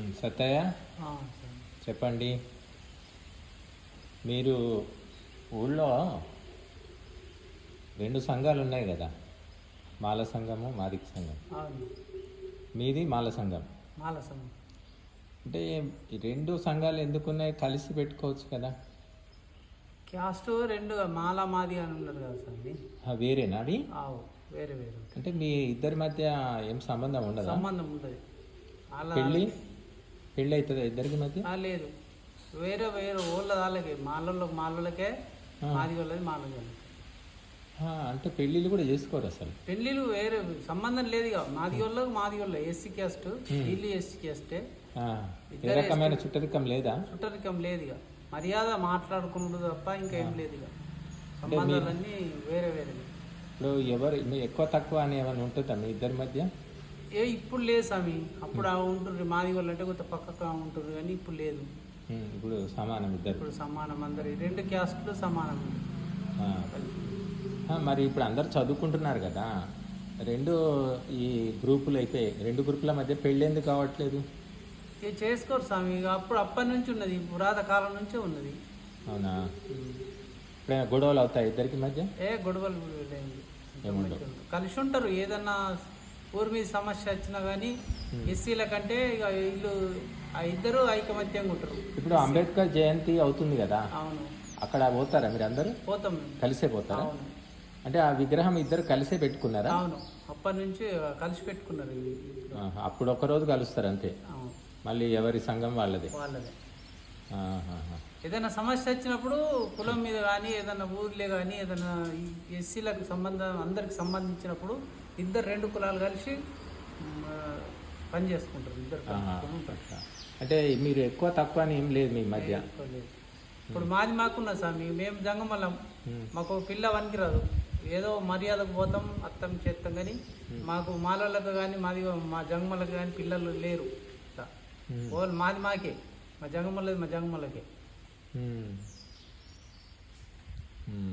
సత్తయ్య సరే. చెప్పండి. మీరు ఊళ్ళో రెండు సంఘాలు ఉన్నాయి కదా. మాల సంఘము మాదిక సంఘం. మీది మాల సంఘం. మాలసం అంటే ఈ రెండు సంఘాలు ఎందుకున్నాయి? కలిసి పెట్టుకోవచ్చు కదా. క్యాస్ట్ రెండు మాల మాది అని ఉన్నారు కదా ఆ, వేరేనా అది? వేరే వేరే. అంటే మీ ఇద్దరి మధ్య ఏం సంబంధం ఉండదా? సంబంధం ఉంటుంది అలా పెళ్ళి? పెళ్ళి అవుతుందా ఇద్దరికి మధ్య? ఆ, లేదు. వేరే వేరే ఓళ్ళ వాళ్ళకి మాలలకే ఆ. మాది వాళ్ళది మాలది వాళ్ళకి ఆ, అంటే పెళ్ళిళ్ళు కూడా చేసుకోరు అసలు? పెళ్ళిళ్ళు వేరే సంబంధం లేదు ఇక. మాది వాళ్ళకి మాది వాళ్ళ ఎస్సీ క్యాస్ట్ వీళ్ళు ఎస్సీ క్యాస్టే. ఆ, ఏ రకమైన చుట్టరికం లేదా? చుట్టరికం లేదు ఇక. మర్యాద మాట్లాడుకున్నాడు తప్ప ఇంకా ఏం లేదు ఇక. సంబంధాలన్నీ వేరే వేరే ఇప్పుడు ఎవరు మీ ఎక్కువ తక్కువ అని ఏమైనా ఉంటుందా మీ ఇద్దరి మధ్య? ఏ ఇప్పుడు లేదు స్వామి. అప్పుడు ఆ ఉంటుండ్రు మాది వాళ్ళు అంటే కొంత పక్కకు ఉంటుండ్రు కానీ ఇప్పుడు లేదు. ఇప్పుడు సమానం ఇద్దరు. ఇప్పుడు సమానం అందరి. రెండు క్యాస్ట్లు సమానం మరి ఇప్పుడు అందరు చదువుకుంటున్నారు కదా. రెండు ఈ గ్రూపులు అయిపోయాయి. రెండు గ్రూపుల మధ్య పెళ్ళి ఎందుకు కావట్లేదు? ఇక చేసుకోరు స్వామి. అప్పుడు అప్పటి నుంచి ఉన్నది. పురాత కాలం నుంచే ఉన్నది. అవునా? ఇప్పుడైనా గొడవలు అవుతాయి ఇద్దరికి మధ్య? ఏ గొడవలు. ఏముండవు. కలిసి ఉంటారు. ఏదన్నా ఊరి మీద సమస్య వచ్చినా కానీ ఎస్సీల కంటే ఇక వీళ్ళు ఆ ఇద్దరు ఐకమత్యంగా ఉంటారు. ఇప్పుడు అంబేద్కర్ జయంతి అవుతుంది కదా? అవును. అక్కడ పోతారా మీరు అందరూ? పోతాం మేము. కలిసే పోతారా? అవును. అంటే ఆ విగ్రహం ఇద్దరు కలిసే పెట్టుకున్నారా? అవును. అప్పటి నుంచి కలిసి పెట్టుకున్నారు ఇవి. ఆహా, అప్పుడు ఒక రోజు కలుస్తారు అంతే. అవును. మళ్ళీ ఎవరి సంఘం వాళ్ళదే. వాళ్ళదే. ఆహాహా. ఏదైనా సమస్య వచ్చినప్పుడు కులం మీద కానీ ఏదైనా ఊర్లే కానీ ఏదైనా ఎస్సీలకు సంబంధం అందరికి సంబంధించినప్పుడు ఇద్దరు రెండు కులాలు కలిసి పని చేసుకుంటారు ఇద్దరు. అంటే మీరు ఎక్కువ తక్కువ అని ఏం లేదు మీ మధ్య. ఇప్పుడు మాది మాకున్న స్వామి మేము జంగమల్లం ఉమ్. మాకు పిల్ల వనికి రాదు ఏదో మర్యాదకు పోతాం అత్తం చేస్తాం కానీ మాకు మాలలకు కానీ మాది మా జంగమలకు కానీ పిల్లలు లేరు. వాళ్ళు మాది మాకే మా జంగమల్లది మా. ఉమ్.